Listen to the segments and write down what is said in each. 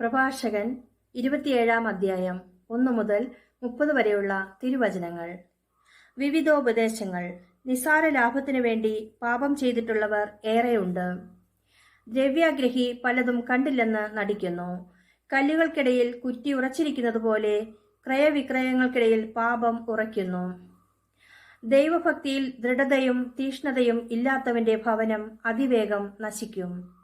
പ്രഭാഷകൻ ഇരുപത്തിയേഴാം അധ്യായം ഒന്നു മുതൽ മുപ്പത് വരെയുള്ള തിരുവചനങ്ങൾ. വിവിധോപദേശങ്ങൾ. നിസാര ലാഭത്തിനു വേണ്ടി പാപം ചെയ്തിട്ടുള്ളവർ ഏറെയുണ്ട്. ദ്രവ്യാഗ്രഹി പലതും കണ്ടില്ലെന്ന് നടിക്കുന്നു. കല്ലുകൾക്കിടയിൽ കുറ്റി ഉറച്ചിരിക്കുന്നത് പോലെ ക്രയവിക്രയങ്ങൾക്കിടയിൽ പാപം ഉറയ്ക്കുന്നു. ദൈവഭക്തിയിൽ ദൃഢതയും തീഷ്ണതയും ഇല്ലാത്തവന്റെ ഭവനം അതിവേഗം നശിക്കും.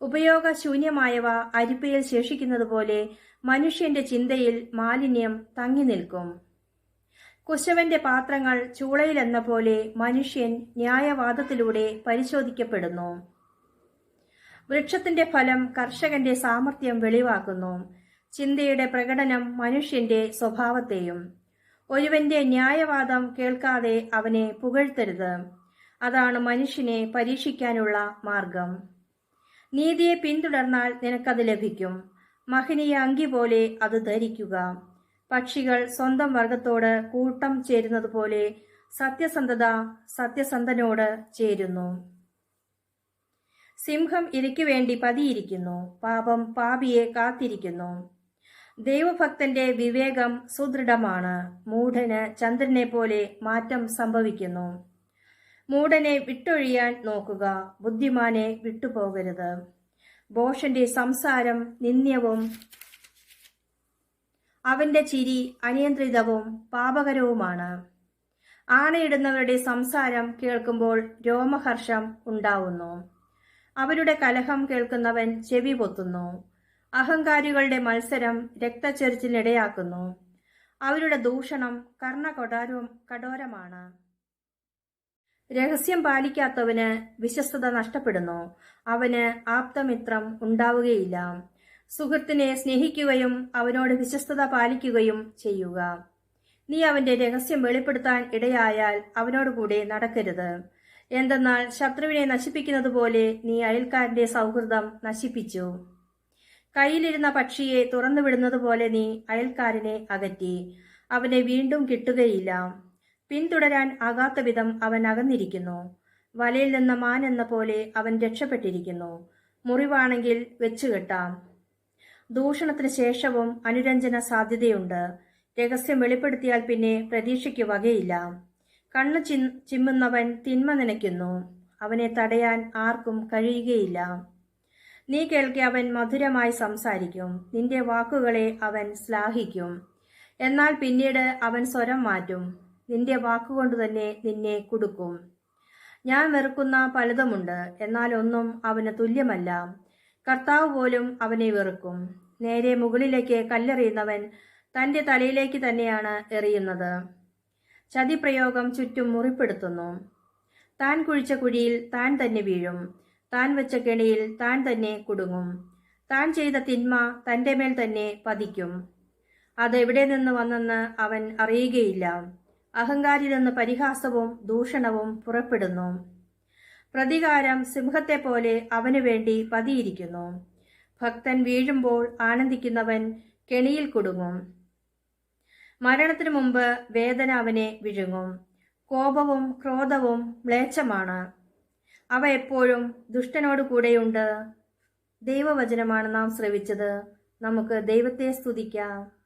ഉപയോഗശൂന്യമായവ അരിപ്പയിൽ ശേഷിക്കുന്നത് പോലെ മനുഷ്യന്റെ ചിന്തയിൽ മാലിന്യം തങ്ങി നിൽക്കും. കുശവന്റെ പാത്രങ്ങൾ ചൂളയിലെന്ന പോലെ മനുഷ്യൻ ന്യായവാദത്തിലൂടെ പരിശോധിക്കപ്പെടുന്നു. വൃക്ഷത്തിന്റെ ഫലം കർഷകന്റെ സാമർഥ്യം വെളിവാക്കുന്നു. ചിന്തയുടെ പ്രകടനം മനുഷ്യന്റെ സ്വഭാവത്തെയും ഒരുവന്റെ ന്യായവാദം കേൾക്കാതെ അവനെ പുകഴ്ത്തരുത്. അതാണ് മനുഷ്യനെ പരീക്ഷിക്കാനുള്ള മാർഗം. നീതിയെ പിന്തുടർന്നാൽ നിനക്കത് ലഭിക്കും. മഹനീയ അങ്കി പോലെ അത് ധരിക്കുക. പക്ഷികൾ സ്വന്തം വർഗത്തോട് കൂട്ടം ചേരുന്നത് പോലെ സത്യസന്ധത സത്യസന്ധനോട് ചേരുന്നു. സിംഹം ഇരയ്ക്കു വേണ്ടി പതിയിരിക്കുന്നു. പാപം പാപിയെ കാത്തിരിക്കുന്നു. ദൈവഭക്തന്റെ വിവേകം സുദൃഢമാണ്. മൂഢന് ചന്ദ്രനെ പോലെ മാറ്റം സംഭവിക്കുന്നു. മൂഢനെ വിട്ടൊഴിയാൻ നോക്കുക ബുദ്ധിമാനെ വിട്ടുപോകരുത്. ബോഷന്റെ സംസാരം നിന്ദ്യവും അവന്റെ ചിരി അനിയന്ത്രിതവും പാപകരവുമാണ്. ആണയിടുന്നവരുടെ സംസാരം കേൾക്കുമ്പോൾ രോമഹർഷം ഉണ്ടാവുന്നു. അവരുടെ കലഹം കേൾക്കുന്നവൻ ചെവി പൊത്തുന്നു. അഹങ്കാരികളുടെ മത്സരം രക്തച്ചൊരിച്ചിലിടയാക്കുന്നു അവരുടെ ദൂഷണം കർണകൊടാരവും കഠോരമാണ്. രഹസ്യം പാലിക്കാത്തവന് വിശ്വസ്തത നഷ്ടപ്പെടുന്നു. അവന് ആപ്തമിത്രം ഉണ്ടാവുകയില്ല. സുഹൃത്തിനെ സ്നേഹിക്കുകയും അവനോട് വിശ്വസ്തത പാലിക്കുകയും ചെയ്യുക. നീ അവന്റെ രഹസ്യം വെളിപ്പെടുത്താൻ ഇടയായാൽ അവനോട് കൂടെ നടക്കരുത്. എന്തെന്നാൽ ശത്രുവിനെ നശിപ്പിക്കുന്നത് പോലെ നീ അയൽക്കാരന്റെ സൗഹൃദം നശിപ്പിച്ചു. കയ്യിലിരുന്ന പക്ഷിയെ തുറന്നുവിടുന്നത് പോലെ നീ അയൽക്കാരനെ അകറ്റി. അവനെ വീണ്ടും കിട്ടുകയില്ല. പിന്തുടരാൻ ആകാത്ത വിധം അവൻ അകന്നിരിക്കുന്നു. വലയിൽ നിന്ന് മാൻ എന്ന പോലെ അവൻ രക്ഷപ്പെട്ടിരിക്കുന്നു. മുറിവാണെങ്കിൽ വെച്ചുകെട്ടാം ദൂഷണത്തിന് ശേഷവും അനുരഞ്ജന സാധ്യതയുണ്ട്. രഹസ്യം വെളിപ്പെടുത്തിയാൽ പിന്നെ പ്രതീക്ഷയ്ക്ക് വകയില്ല. കണ്ണു ചി ചിമ്മുന്നവൻ തിന്മ നനയ്ക്കുന്നു. അവനെ തടയാൻ ആർക്കും കഴിയുകയില്ല. നീ കേൾക്കെ അവൻ മധുരമായി സംസാരിക്കും. നിന്റെ വാക്കുകളെ അവൻ ശ്ലാഘിക്കും. എന്നാൽ പിന്നീട് അവൻ സ്വരം മാറ്റും. നിന്റെ വാക്കുകൊണ്ട് തന്നെ നിന്നെ കുടുക്കും. ഞാൻ വെറുക്കുന്ന പലതുമുണ്ട് എന്നാൽ ഒന്നും അവന് തുല്യമല്ല. കർത്താവ് പോലും അവനെ വെറുക്കും. നേരെ മുകളിലേക്ക് കല്ലെറിയുന്നവൻ തന്റെ തലയിലേക്ക് തന്നെയാണ് എറിയുന്നത്. ചതിപ്രയോഗം ചുറ്റും മുറിപ്പെടുത്തുന്നു. താൻ കുഴിച്ച കുഴിയിൽ താൻ തന്നെ വീഴും. താൻ വെച്ച കെണിയിൽ താൻ തന്നെ കുടുങ്ങും. താൻ ചെയ്ത തിന്മ തന്റെ മേൽ തന്നെ പതിക്കും. അതെവിടെ നിന്ന് വന്നെന്ന് അവൻ അറിയുകയില്ല. അഹങ്കാരിൽ നിന്ന് പരിഹാസവും ദൂഷണവും പുറപ്പെടുന്നു. പ്രതികാരം സിംഹത്തെ പോലെ അവനു വേണ്ടി പതിയിരിക്കുന്നു. ഭക്തൻ വീഴുമ്പോൾ ആനന്ദിക്കുന്നവൻ കെണിയിൽ കുടുങ്ങും. മരണത്തിനു മുമ്പ് വേദന അവനെ വിഴുങ്ങും. കോപവും ക്രോധവും മ്ലേച്ഛമാണ്. അവ എപ്പോഴും ദുഷ്ടനോട് കൂടെയുണ്ട്. ദൈവവചനമാണ് നാം ശ്രവിച്ചത്. നമുക്ക് ദൈവത്തെ സ്തുതിക്കാം.